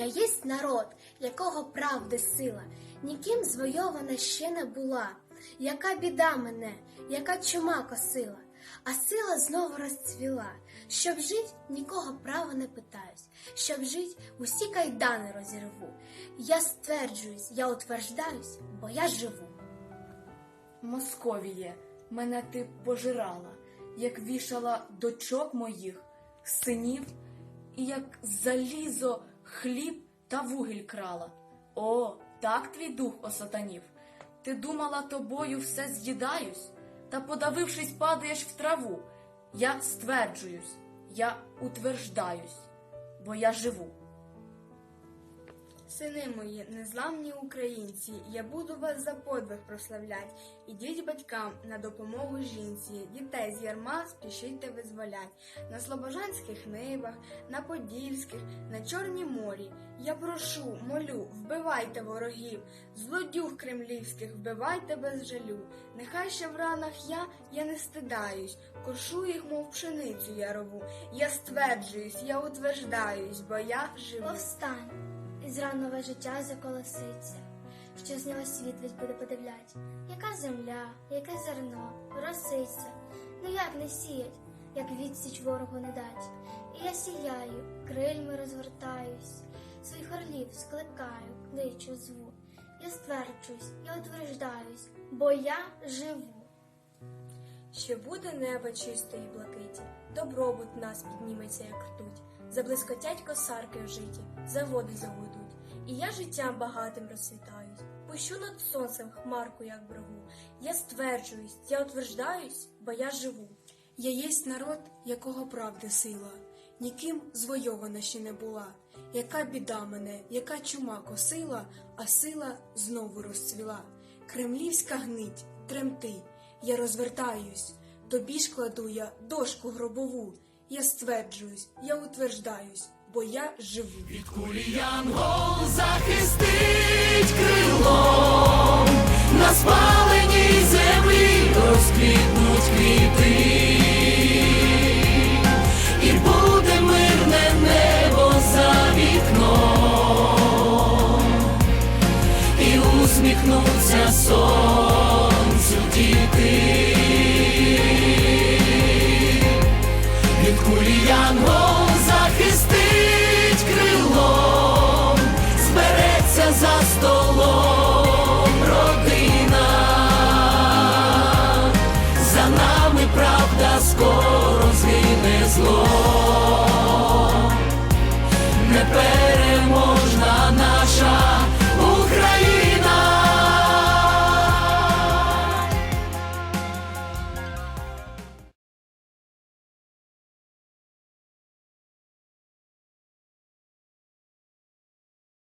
Я єсть народ, якого правди сила, ніким звойована ще не була. Яка біда мене, яка чума косила, а сила знову розцвіла. Щоб жить, нікого права не питаюсь, щоб жить, усі кайдани розірву. Я стверджуюсь, я утверждаюсь, бо я живу. Московіє, мене ти пожирала, як вішала дочок моїх, синів, і як залізо хліб та вугіль крала. О, так твій дух осатанів. Ти думала, тобою все з'їдаюсь, та, подавившись, падаєш в траву. Я стверджуюсь, я утверждаюсь, бо я живу. Сини мої, незламні українці, я буду вас за подвиг прославлять. Ідіть батькам на допомогу жінці, дітей з ярма спішійте визволять. На слобожанських нивах, на подільських, на Чорнім морі. Я прошу, молю, вбивайте ворогів, злодюг кремлівських, вбивайте без жалю. Нехай ще в ранах я, я не стидаюсь, кошу їх, мов пшеницю ярову. Я стверджуюсь, я утверждаюсь, бо я живу. Повстань, і зранове життя заколоситься, що з нього світлість буде подивлять. Яка земля, яке зерно, роситься, ну як не сіять, як відсіч ворогу не дать. І я сіяю, крильми розгортаюсь, своїх орлів скликаю, кличу, зву. Я стверджуюсь, я утверждаюсь, бо я живу. Ще буде небо чистої блакиті, добробут нас підніметься, як ртуть. Заблискотять косарки в житті, заводи загудуть, і я життям багатим розцвітаюсь. Пущу над сонцем хмарку, як брову. Я стверджуюсь, я утверждаюсь, бо я живу. Я єсть народ, якого правди сила, ніким звойована ще не була. Яка біда мене, яка чума косила, а сила знову розцвіла. Кремлівська гнить, тремти, я розвертаюсь, тобі ж кладу я дошку гробову. Я стверджуюсь, я утверждаюсь, бо я живу. Від кулі янгол захистить крилом, на спаленій землі розквітнуть квіти, і буде мирне небо за вікном, і усміхнуться сон тільки ти.